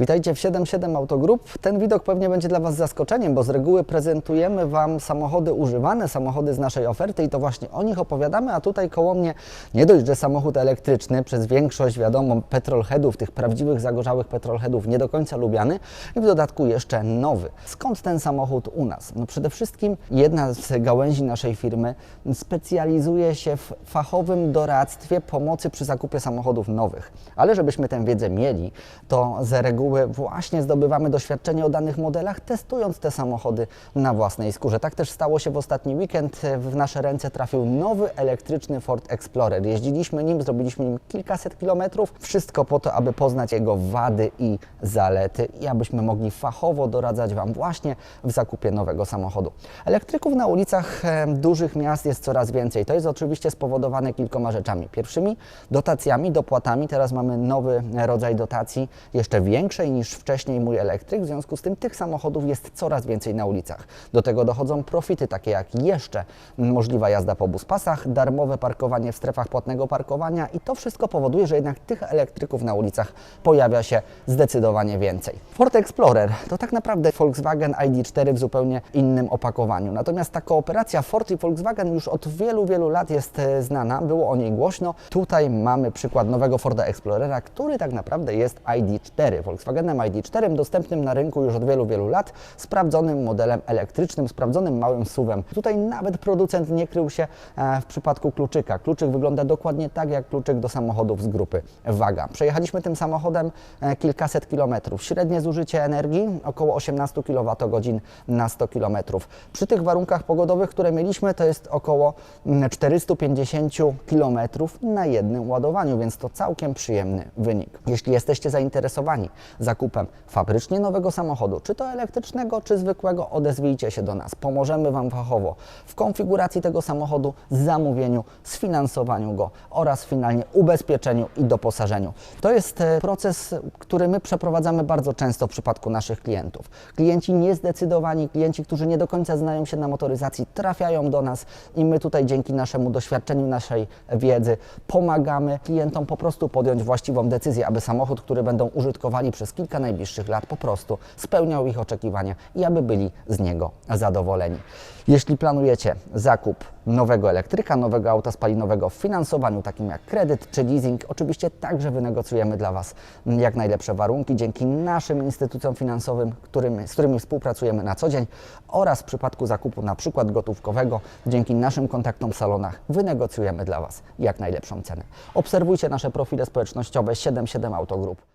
Witajcie w 77 Autogroup. Ten widok pewnie będzie dla Was zaskoczeniem, bo z reguły prezentujemy Wam samochody używane, samochody z naszej oferty i to właśnie o nich opowiadamy, a tutaj koło mnie nie dość, że samochód elektryczny, przez większość wiadomo petrolheadów, tych prawdziwych zagorzałych petrolheadów nie do końca lubiany i w dodatku jeszcze nowy. Skąd ten samochód u nas? No przede wszystkim jedna z gałęzi naszej firmy specjalizuje się w fachowym doradztwie pomocy przy zakupie samochodów nowych. Ale żebyśmy tę wiedzę mieli, to z reguły właśnie zdobywamy doświadczenie o danych modelach, testując te samochody na własnej skórze. Tak też stało się w ostatni weekend. W nasze ręce trafił nowy elektryczny Ford Explorer. Jeździliśmy nim, zrobiliśmy nim kilkaset kilometrów. Wszystko po to, aby poznać jego wady i zalety i abyśmy mogli fachowo doradzać Wam właśnie w zakupie nowego samochodu. Elektryków na ulicach e, dużych miast jest coraz więcej. To jest oczywiście spowodowane kilkoma rzeczami. Pierwszymi dotacjami, dopłatami. Teraz mamy nowy rodzaj dotacji, jeszcze większej niż wcześniej mój elektryk. W związku z tym tych samochodów jest coraz więcej na ulicach. Do tego dochodzą profity takie jak jeszcze możliwa jazda po buspasach, darmowe parkowanie w strefach płatnego parkowania i to wszystko powoduje, że jednak tych elektryków na ulicach pojawia się zdecydowanie więcej. Ford Explorer to tak naprawdę Volkswagen ID4 w zupełnie innym opakowaniu. Natomiast ta kooperacja Ford i Volkswagen już od wielu, wielu lat jest e, znana, było o niej głośno. Tutaj mamy przykład nowego Forda Explorera, który tak naprawdę jest ID4, Volkswagenem ID4, dostępnym na rynku już od wielu, wielu lat, sprawdzonym modelem elektrycznym, sprawdzonym małym SUV-em. Tutaj nawet producent nie krył się e, w przypadku kluczyka. Kluczyk wygląda dokładnie tak jak kluczyk do samochodów z grupy Waga. Przejechaliśmy tym samochodem e, kilkaset kilometrów. Średnie zużycie energii około 18 kWh na 100 km. Przy tych warunkach pogodowych, które mieliśmy, to jest około mm, 450 km na jednym ładowaniu, więc to całkiem przyjemny wynik. Jeśli jesteście zainteresowani zakupem fabrycznie nowego samochodu, czy to elektrycznego, czy zwykłego, odezwijcie się do nas. Pomożemy Wam fachowo w konfiguracji tego samochodu, zamówieniu, sfinansowaniu go oraz finalnie ubezpieczeniu i doposażeniu. To jest e, proces, który my przeprowadzamy bardzo często w przypadku naszych klientów. Klienci niezdecydowani, klienci, którzy nie do końca znają się na motoryzacji, trafiają do nas i my tutaj dzięki naszemu doświadczeniu, naszej wiedzy pomagamy klientom po prostu podjąć właściwą decyzję, aby samochód, który będą użytkowali przez kilka najbliższych lat, po prostu spełniał ich oczekiwania i aby byli z niego zadowoleni. Jeśli planujecie zakup nowego elektryka, nowego auta spalinowego w finansowaniu takim jak kredyt czy leasing, oczywiście także wynegocjujemy dla Was jak najlepsze warunki dzięki naszym instytucjom finansowym, którymi, z którymi współpracujemy na co dzień oraz w przypadku zakupu na przykład gotówkowego, dzięki naszym kontaktom w salonach wynegocjujemy dla Was jak najlepszą cenę. Obserwujcie nasze profile społecznościowe 77 Autogroup.